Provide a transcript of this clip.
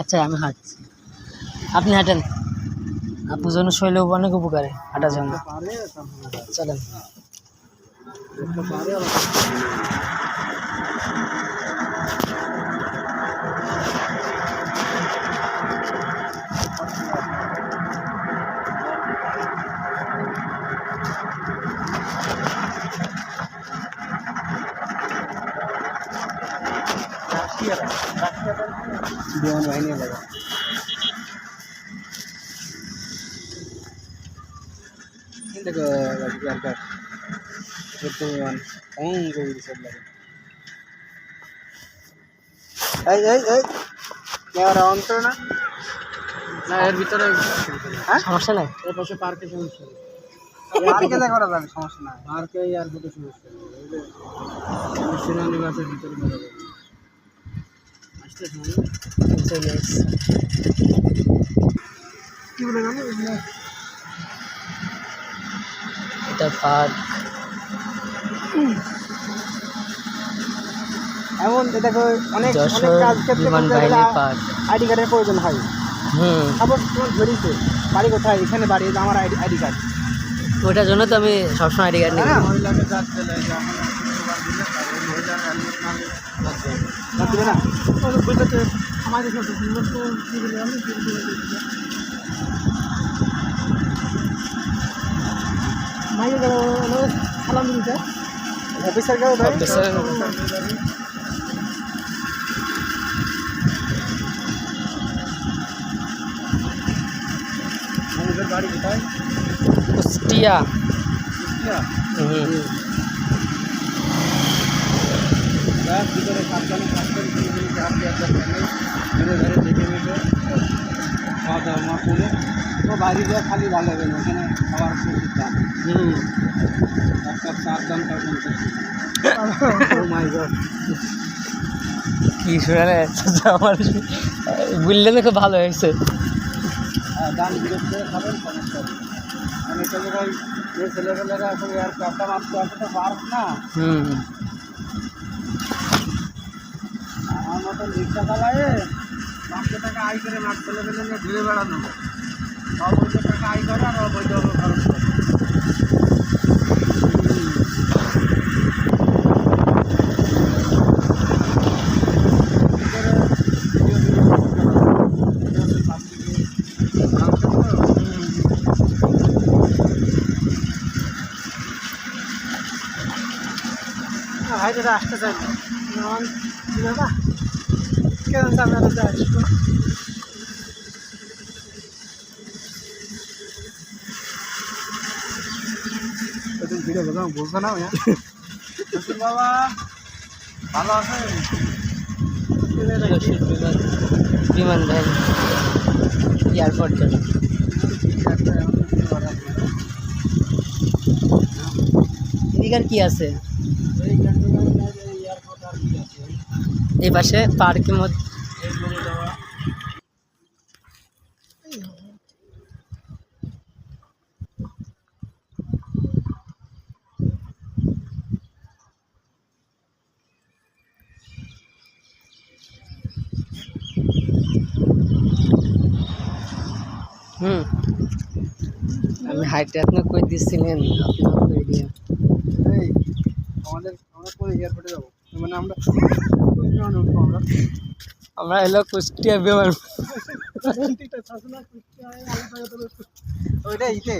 আচ্ছা আমি হাঁটছি। আপনি হাঁটেন? আপনার জন্য শৈল অনেক উপকারে হাঁটার জন্য। চলেন। বিমান বাহিনী এলাকা দেখো দরকার বর্তমান অঙ্গ সব লাগে এই এই এই ক্যামেরা অন করো না না এর ভিতরে হ্যাঁ সমস্যা নাই এর পাশে পার্কে সমস্যা পার্কে সমস্যা আর সমস্যা সেনানিবাসের ভিতরে যাবে চলে এসছি এটা পার্ক। এমন অনেক কাজ ক্ষেত্রে আইডি কার্ডের প্রয়োজন হয়। হুম। সাপোজ তোমার ধরিছে বাড়ি কোথায়? এখানে বাড়ি আমার আইডি আইডি কার্ড। ওটার জন্য তো আমি সবসময় আইডি কার্ড নিই। না মাইকে গেল সালাম দিতে অফিসার গেল Officer- আমাদের বাড়ি রাত ভিতরে সাবধানে দরকার নেই ধীরে ধীরে দেখে মেখে খাওয়া দাওয়া মা করে। ও বাইরে খালি ভালো হবে না ওখানে প্রচুর দাম। হুম। এক কাপ চার দাম তার পঞ্চাশ ও কি শুনে আমার বুঝলে তো খুব ভালো হয়েছে। দাম বিরোধ করে খাবেন সমস্যা তো ছেলেপেলেরা এখন আর চারটা মাত্র আছে তো পার্ক না। হুম। মতন রিক্সা চালায় পাঁচশো টাকা আয় করে মাছ ফেলে ফেলে নিয়ে ঘুরে বেড়ানো অবৈধ টাকা আয় করে আর অবৈধ খরচ করে ভাই, দাদা, আসতে চাই দাদা কেন সামনে দাদা আসব তুমি ভিডিও কথা বলছো না শ্বশুর বাবা ভালো আছে যশোর বিমান বিমান বাহিনী এয়ারপোর্ট চলে এদিকে আর কি আছে এই পাশে পার্কের মধ্যে হুম। আমি হাইটে আপনার কই দিচ্ছিলেন আপনার কই দিয়ে এই, আমাদের আমরা কোন এয়ারপোর্টে যাব? মানে আমরা আমরা আমরা এলো কুষ্টিয়া বিমান। ওইটা ইতে